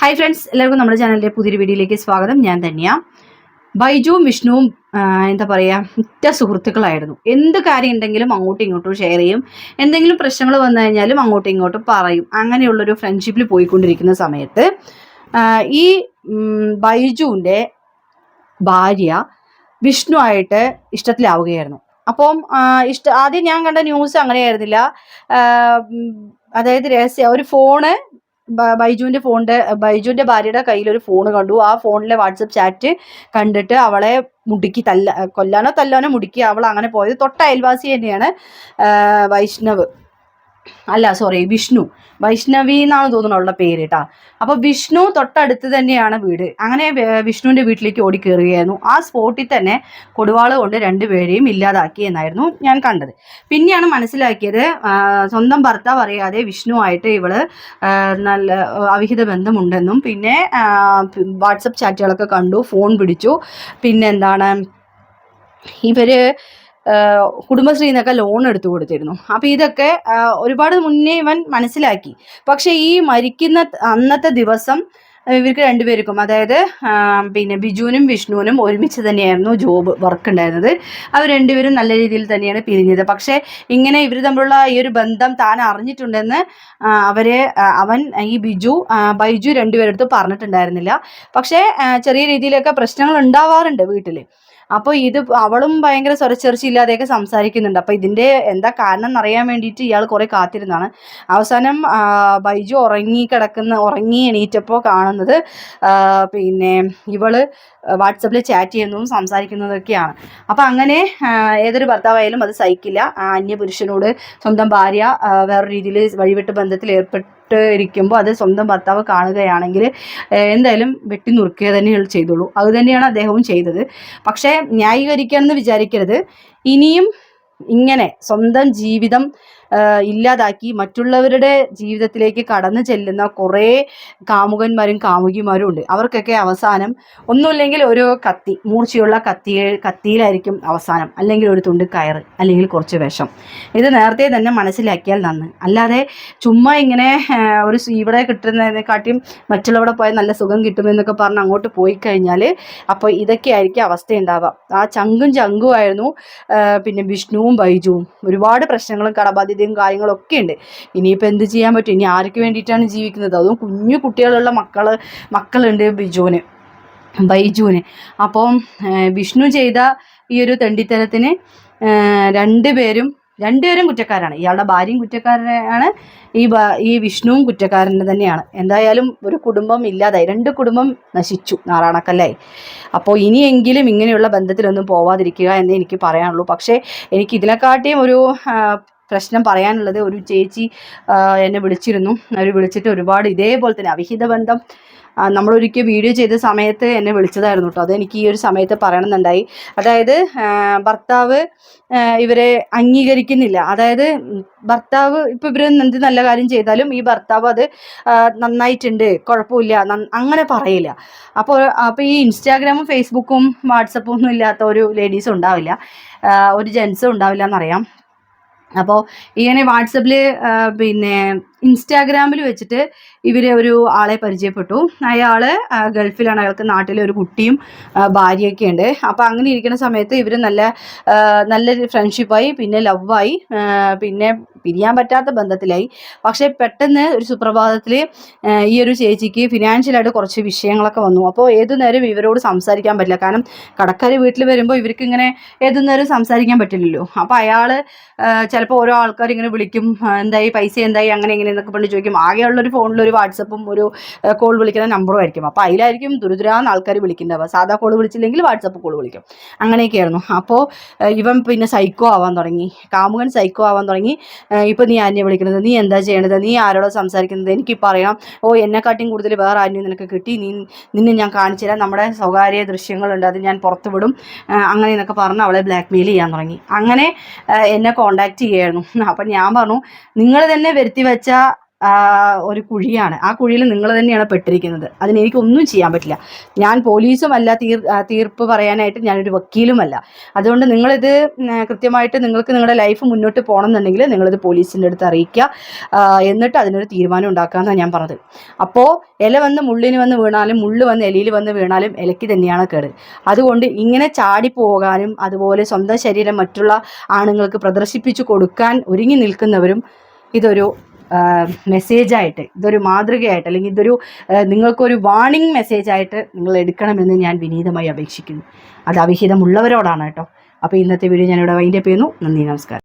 Hi friends എല്ലാവർക്കും നമ്മുടെ ചാനലിലെ പുതിയൊരു വീഡിയോയിലേക്ക് സ്വാഗതം. ഞാൻ തന്നെയാണ് ബൈജുവും വിഷ്ണുവും എന്താ പറയുക ഉറ്റ സുഹൃത്തുക്കളായിരുന്നു. എന്ത് കാര്യം ഉണ്ടെങ്കിലും അങ്ങോട്ടും ഇങ്ങോട്ടും ഷെയർ ചെയ്യും. എന്തെങ്കിലും പ്രശ്നങ്ങൾ വന്നു കഴിഞ്ഞാലും അങ്ങോട്ടും ഇങ്ങോട്ടും പറയും. അങ്ങനെയുള്ളൊരു ഫ്രണ്ട്ഷിപ്പിൽ പോയിക്കൊണ്ടിരിക്കുന്ന സമയത്ത് ഈ ബൈജുവിന്റെ ഭാര്യ വിഷ്ണു ആയിട്ട് ഇഷ്ടത്തിലാവുകയായിരുന്നു. അപ്പം ഇഷ്ട ആദ്യം ഞാൻ കണ്ട ന്യൂസ് അങ്ങനെയായിരുന്നില്ല. അതായത് രഹസ്യ ഒരു ഫോണ് ബ- ബൈജുവിന്റെ ഫോണിന്റെ ബൈജുവിന്റെ ഭാര്യയുടെ കയ്യിൽ ഒരു ഫോൺ കണ്ടു. ആ ഫോണിലെ വാട്സപ്പ് ചാറ്റ് കണ്ടിട്ട് അവളെ മുടുക്കി തല്ല കൊല്ലാനോ തല്ലാനോ മുടുക്കി അവൾ അങ്ങനെ പോയത്. തൊട്ട അയൽവാസി തന്നെയാണ് വൈഷ്ണവ്. അല്ല സോറി വിഷ്ണു. വൈഷ്ണവി എന്നാണ് തോന്നുന്നു ഉള്ള പേര് കേട്ടാ അപ്പൊ വിഷ്ണു തൊട്ടടുത്ത് തന്നെയാണ് വീട്. അങ്ങനെ വിഷ്ണുവിന്റെ വീട്ടിലേക്ക് ഓടി കയറുകയായിരുന്നു ആ സ്പോട്ടിൽ തന്നെ കൊടുവാൾ കൊണ്ട് രണ്ടുപേരെയും ഇല്ലാതാക്കി എന്നായിരുന്നു ഞാൻ കണ്ടത്. പിന്നെയാണ് മനസ്സിലാക്കിയത് സ്വന്തം ഭർത്താവ് അറിയാതെ വിഷ്ണുവായിട്ട് ഇവൾ നല്ല അവിഹിത ബന്ധമുണ്ടെന്നും പിന്നെ വാട്സപ്പ് ചാറ്റുകളൊക്കെ കണ്ടു ഫോൺ പിടിച്ചു. പിന്നെ എന്താണ് ഇവർ കുടുംബശ്രീയിൽ നിന്നൊക്കെ ലോൺ എടുത്തു കൊടുത്തിരുന്നു. അപ്പോൾ ഇതൊക്കെ ഒരുപാട് മുന്നേ ഇവൻ മനസ്സിലാക്കി. പക്ഷെ ഈ മരിക്കുന്ന അന്നത്തെ ദിവസം ഇവർക്ക് രണ്ടുപേർക്കും അതായത് പിന്നെ ബിജുവിനും വിഷ്ണുവിനും ഒരുമിച്ച് തന്നെയായിരുന്നു ജോബ് വർക്ക് ഉണ്ടായിരുന്നത്. അവർ രണ്ടുപേരും നല്ല രീതിയിൽ തന്നെയാണ് പിരിഞ്ഞത്. പക്ഷേ ഇങ്ങനെ ഇവർ തമ്മിലുള്ള ഈ ഒരു ബന്ധം താൻ അറിഞ്ഞിട്ടുണ്ടെന്ന് അവരെ അവൻ ഈ ബിജു ബൈജു രണ്ടുപേരെടുത്ത് പറഞ്ഞിട്ടുണ്ടായിരുന്നില്ല. പക്ഷേ ചെറിയ രീതിയിലൊക്കെ പ്രശ്നങ്ങൾ ഉണ്ടാവാറുണ്ട് വീട്ടിൽ അപ്പോൾ ഇത് അവളും ഭയങ്കര സ്വരച്ചെറിച്ചില്ലാതെയൊക്കെ സംസാരിക്കുന്നുണ്ട്. അപ്പോൾ ഇതിന്റെ എന്താ കാരണം എന്നറിയാൻ വേണ്ടിയിട്ട് ഇയാൾ കുറേ കാത്തിരുന്നാണ് അവസാനം ബൈജു ഉറങ്ങി കിടക്കുന്ന ഉറങ്ങി എണീറ്റപ്പോൾ കാണുന്നത് പിന്നെ ഇവൾ വാട്സപ്പിൽ ചാറ്റ് ചെയ്യുന്നതും സംസാരിക്കുന്നതൊക്കെയാണ്. അപ്പോൾ അങ്ങനെ ഏതൊരു ഭർത്താവായാലും അത് സഹിക്കില്ല. അന്യപുരുഷനോട് സ്വന്തം ഭാര്യ വേറൊരു രീതിയിൽ വഴിവിട്ട് ബന്ധത്തിൽ ഏർപ്പെട്ട് ഇരിക്കുമ്പോൾ അത് സ്വന്തം ഭർത്താവ് കാണുകയാണെങ്കിൽ എന്തായാലും വെട്ടി നുറുക്കുക തന്നെ ചെയ്തോളൂ അത് തന്നെയാണ് അദ്ദേഹവും ചെയ്തത്. പക്ഷേ ന്യായീകരിക്കാമെന്ന് വിചാരിക്കരുത്. ഇനിയും ഇങ്ങനെ സ്വന്തം ജീവിതം ഇല്ലാതാക്കി മറ്റുള്ളവരുടെ ജീവിതത്തിലേക്ക് കടന്നു ചെല്ലുന്ന കുറേ കാമുകന്മാരും കാമുകിമാരും ഉണ്ട്. അവർക്കൊക്കെ അവസാനം ഒന്നുമില്ലെങ്കിൽ ഒരു കത്തി മൂർച്ചയുള്ള കത്തി കത്തിയിലായിരിക്കും അവസാനം. അല്ലെങ്കിൽ ഒരു തുണ്ട് കയറ് അല്ലെങ്കിൽ കുറച്ച് വിഷം. ഇത് നേരത്തെ തന്നെ മനസ്സിലാക്കിയാൽ നന്ന്. അല്ലാതെ ചുമ്മാ ഇങ്ങനെ ഒരു ഇവിടെ കിട്ടുന്നതിനെക്കാട്ടിയും മറ്റുള്ളവിടെ പോയാൽ നല്ല സുഖം കിട്ടുമെന്നൊക്കെ പറഞ്ഞ് അങ്ങോട്ട് പോയി കഴിഞ്ഞാൽ അപ്പോൾ ഇതൊക്കെ ആയിരിക്കും അവസ്ഥ ഉണ്ടാവുക. ആ ചങ്കും ചങ്കുമായിരുന്നു പിന്നെ വിഷ്ണുവും ബൈജുവും. ഒരുപാട് പ്രശ്നങ്ങളും കടബാധ്യതയും കാര്യങ്ങളും ഒക്കെ ഉണ്ട്. ഇനിയിപ്പോൾ എന്ത് ചെയ്യാൻ പറ്റും? ഇനി ആർക്ക് വേണ്ടിയിട്ടാണ് ജീവിക്കുന്നത്? അതും കുഞ്ഞു കുട്ടികളുള്ള മക്കൾ മക്കളുണ്ട് ബിജുവിന് ബൈജുവിന്. അപ്പം വിഷ്ണു ചെയ്ത ഈ ഒരു തെണ്ടിത്തരത്തിന് രണ്ടുപേരും രണ്ടുപേരും കുറ്റക്കാരാണ്. ഇയാളുടെ ഭാര്യയും കുറ്റക്കാരനാണ് ഈ ഈ വിഷ്ണുവും കുറ്റക്കാരൻ തന്നെയാണ്. എന്തായാലും ഒരു കുടുംബം ഇല്ലാതായി. രണ്ട് കുടുംബം നശിച്ചു. നാറാണക്കല്ലായി. അപ്പോൾ ഇനിയെങ്കിലും ഇങ്ങനെയുള്ള ബന്ധത്തിലൊന്നും പോവാതിരിക്കുക എന്ന് എനിക്ക് പറയാനുള്ളൂ. പക്ഷേ എനിക്ക് ഇതിനെക്കാട്ടിയും ഒരു പ്രശ്നം പറയാനുള്ളത് ഒരു ചേച്ചി എന്നെ വിളിച്ചിരുന്നു. അവർ വിളിച്ചിട്ട് ഒരുപാട് ഇതേപോലെ തന്നെ അവിഹിത ബന്ധം നമ്മളൊരിക്കൽ വീഡിയോ ചെയ്ത സമയത്ത് എന്നെ വിളിച്ചതായിരുന്നു കേട്ടോ അതെനിക്ക് ഈ ഒരു സമയത്ത് പറയണമെന്നുണ്ടായി. അതായത് ഭർത്താവ് ഇവരെ അംഗീകരിക്കുന്നില്ല. അതായത് ഭർത്താവ് ഇപ്പോൾ ഇവർ എന്ത് നല്ല കാര്യം ചെയ്താലും ഈ ഭർത്താവ് അത് നന്നായിട്ടുണ്ട് കുഴപ്പമില്ല അങ്ങനെ പറയില്ല. അപ്പോൾ അപ്പോൾ ഈ ഇൻസ്റ്റാഗ്രാമും ഫേസ്ബുക്കും വാട്സപ്പും ഒന്നും ഇല്ലാത്ത ഒരു ലേഡീസും ഉണ്ടാവില്ല. ഒരു ജെൻസും ഉണ്ടാവില്ല എന്നറിയാം. അപ്പോൾ ഇങ്ങനെ വാട്സപ്പിൽ പിന്നെ ഇൻസ്റ്റാഗ്രാമിൽ വെച്ചിട്ട് ഇവരെ ഒരു ആളെ പരിചയപ്പെട്ടു. അയാൾ ഗൾഫിലാണ്. അയാൾക്ക് നാട്ടിലെ ഒരു കുട്ടിയും ഭാര്യയൊക്കെ ഉണ്ട്. അപ്പോൾ അങ്ങനെ ഇരിക്കുന്ന സമയത്ത് ഇവർ നല്ല നല്ല ഫ്രണ്ട്ഷിപ്പായി പിന്നെ ലവായി പിന്നെ പിരിയാൻ പറ്റാത്ത ബന്ധത്തിലായി. പക്ഷേ പെട്ടെന്ന് ഒരു സുപ്രഭാതത്തിൽ ഈ ഒരു ചേച്ചിക്ക് ഫിനാൻഷ്യലായിട്ട് കുറച്ച് വിഷയങ്ങളൊക്കെ വന്നു. അപ്പോൾ ഏതു നേരം ഇവരോട് സംസാരിക്കാൻ പറ്റില്ല. കാരണം കടക്കാർ വീട്ടിൽ വരുമ്പോൾ ഇവർക്ക് ഇങ്ങനെ ഏതു നേരം സംസാരിക്കാൻ പറ്റില്ലല്ലോ. അപ്പോൾ അയാൾ ചിലപ്പോൾ ഓരോ ആൾക്കാർ ഇങ്ങനെ വിളിക്കും എന്തായി പൈസ എന്തായി അങ്ങനെ എന്നൊക്കെ പണ്ട് ചോദിക്കും. ആകെയുള്ള ഒരു ഫോണിൽ ഒരു വാട്സപ്പും ഒരു കോൾ വിളിക്കുന്ന നമ്പറും ആയിരിക്കും. അപ്പോൾ അതിലായിരിക്കും ദുരിതുരാന്ന് ആൾക്കാർ വിളിക്കുന്നുണ്ടാവുക. സാധാ കോൾ വിളിച്ചില്ലെങ്കിൽ വാട്സപ്പ് കോൾ വിളിക്കും. അങ്ങനെയൊക്കെയായിരുന്നു. അപ്പോൾ ഇവൻ പിന്നെ സൈക്കോ ആവാൻ തുടങ്ങി. കാമുകൻ സൈക്കോ ആവാൻ തുടങ്ങി. ഇപ്പോൾ നീ ആരെയാണ് വിളിക്കുന്നത്. നീ എന്താ ചെയ്യണത്? നീ ആരോടോ സംസാരിക്കുന്നത്? എനിക്കിപ്പോൾ അറിയാം ഓ എന്നെക്കാട്ടിയും കൂടുതൽ വേറെ ആരെയും നിനക്ക് കിട്ടി. നീ നിന്നെ ഞാൻ കാണിച്ചു തരാം. നമ്മുടെ സ്വകാര്യ ദൃശ്യങ്ങളുണ്ട്. അത് ഞാൻ പുറത്തു വിടും. അങ്ങനെ എന്നൊക്കെ പറഞ്ഞ് അവളെ ബ്ലാക്ക് മെയിൽ ചെയ്യാൻ തുടങ്ങി. അങ്ങനെ എന്നെ കോണ്ടാക്ട് ചെയ്യായിരുന്നു അപ്പം ഞാൻ പറഞ്ഞു നിങ്ങൾ തന്നെ വരുത്തി വെച്ച ഒരു കുഴിയാണ്. ആ കുഴിയിൽ നിങ്ങൾ തന്നെയാണ് പെട്ടിരിക്കുന്നത്. അതിന് എനിക്കൊന്നും ചെയ്യാൻ പറ്റില്ല. ഞാൻ പോലീസുമല്ല തീർ തീർപ്പ് പറയാനായിട്ട് ഞാനൊരു വക്കീലുമല്ല. അതുകൊണ്ട് നിങ്ങളിത് കൃത്യമായിട്ട് നിങ്ങൾക്ക് നിങ്ങളുടെ ലൈഫ് മുന്നോട്ട് പോകണം എന്നുണ്ടെങ്കിൽ നിങ്ങളിത് പോലീസിന്റെ അടുത്ത് അറിയിക്കുക. എന്നിട്ട് അതിനൊരു തീരുമാനം ഉണ്ടാക്കാമെന്നാണ് ഞാൻ പറഞ്ഞത്. അപ്പോൾ ഇല വന്ന് മുള്ളിന് വന്ന് വീണാലും മുള്ള് വന്ന് എലിയിൽ വന്ന് വീണാലും ഇലയ്ക്ക് തന്നെയാണ് കേട്. അതുകൊണ്ട് ഇങ്ങനെ ചാടി പോകാനും അതുപോലെ സ്വന്തം ശരീരം മറ്റുള്ള ആണുങ്ങൾക്ക് പ്രദർശിപ്പിച്ചു കൊടുക്കാൻ ഒരുങ്ങി നിൽക്കുന്നവരും ഇതൊരു മെസ്സേജായിട്ട് ഇതൊരു മാതൃകയായിട്ട് അല്ലെങ്കിൽ ഇതൊരു നിങ്ങൾക്കൊരു വാണിംഗ് മെസ്സേജായിട്ട് നിങ്ങൾ എടുക്കണമെന്ന് ഞാൻ വിനീതമായി അപേക്ഷിക്കുന്നു. അത് അവിഹിതമുള്ളവരോടാണ് കേട്ടോ. അപ്പോൾ ഇന്നത്തെ വീഡിയോ ഞാനിവിടെ വൈൻഡപ്പ് ചെയ്യുന്നു. നന്ദി നമസ്കാരം.